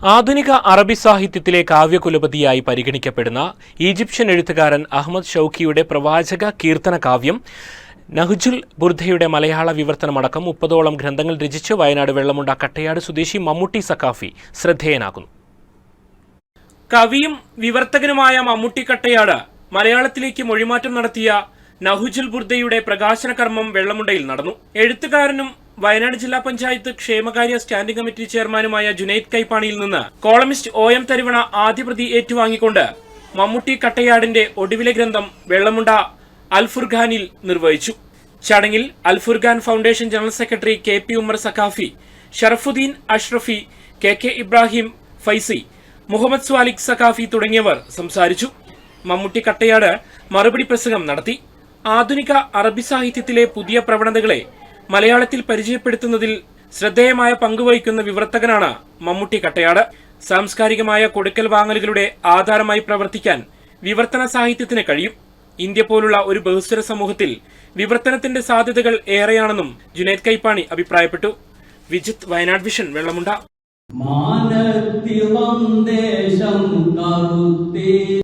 ആധുനിക അറബി സാഹിത്യത്തിലെ കാവ്യകുലപതിയായി പരിഗണിക്കപ്പെടുന്ന ഈജിപ്ഷ്യൻ എഴുത്തുകാരൻ അഹമ്മദ് ഷൗക്കിയുടെ പ്രവാചക കീർത്തന കാവ്യം നഹുജുൽ ബുർദയുടെ മലയാള വിവർത്തനമടക്കം മുപ്പതോളം ഗ്രന്ഥങ്ങൾ രചിച്ച് വയനാട് വെള്ളമുണ്ട കട്ടയാട് സ്വദേശി മമ്മൂട്ടി സക്കാഫി ശ്രദ്ധേയനാകുന്നു കവിയും വിവർത്തകനുമായ മമ്മൂട്ടി കട്ടയാട് മലയാളത്തിലേക്ക് മൊഴിമാറ്റം നടത്തിയ നഹുജുൽ ബുർദയുടെ പ്രകാശന കർമ്മം വെള്ളമുണ്ടയിൽ നടന്നു. എഴുത്തുകാരനും വയനാട് ജില്ലാ പഞ്ചായത്ത് ക്ഷേമകാര്യ സ്റ്റാൻഡിംഗ് കമ്മിറ്റി ചെയർമാനുമായ ജുനൈദ് കൈപ്പാണിയിൽ നിന്ന് കോളമിസ്റ്റ് ഒ എം തരുവണ ആദ്യപ്രതി ഏറ്റുവാങ്ങിക്കൊണ്ട് മമ്മൂട്ടി കട്ടയാടിന്റെ ഒടുവിലെ ഗ്രന്ഥം വെള്ളമുണ്ട അൽഫുർഖാനിൽ നിർവഹിച്ചു. ചടങ്ങിൽ Alfurqan foundation general secretary K P Umar Saqafi Sharafuddin Ashrafi K K Ibrahim Faizi Muhammad Swalih Saqafi തുടങ്ങിയവർ സംസാരിച്ചു. മമ്മൂട്ടി കട്ടയാട് മറുപടി പ്രസംഗം നടത്തി. ആധുനിക അറബി സാഹിത്യത്തിലെ പുതിയ പ്രവണതകളെ മലയാളത്തിൽ പരിചയപ്പെടുത്തുന്നതിൽ ശ്രദ്ധേയമായ പങ്കുവഹിക്കുന്ന വിവർത്തകനാണ് മമ്മൂട്ടി കട്ടയാട്. സാംസ്കാരികമായ കൊടുക്കൽ വാങ്ങലുകളുടെ ആധാരമായി പ്രവർത്തിക്കാൻ വിവർത്തന സാഹിത്യത്തിന് കഴിയും. ഇന്ത്യ പോലുള്ള ഒരു ബഹുസ്വര സമൂഹത്തിൽ വിവർത്തനത്തിന്റെ സാധ്യതകൾ ഏറെയാണെന്നും ജുനൈദ് കൈപ്പാണി അഭിപ്രായപ്പെട്ടു. വിജിത് വയനാട് വിഷൻ വെള്ളമുണ്ട. ദേശം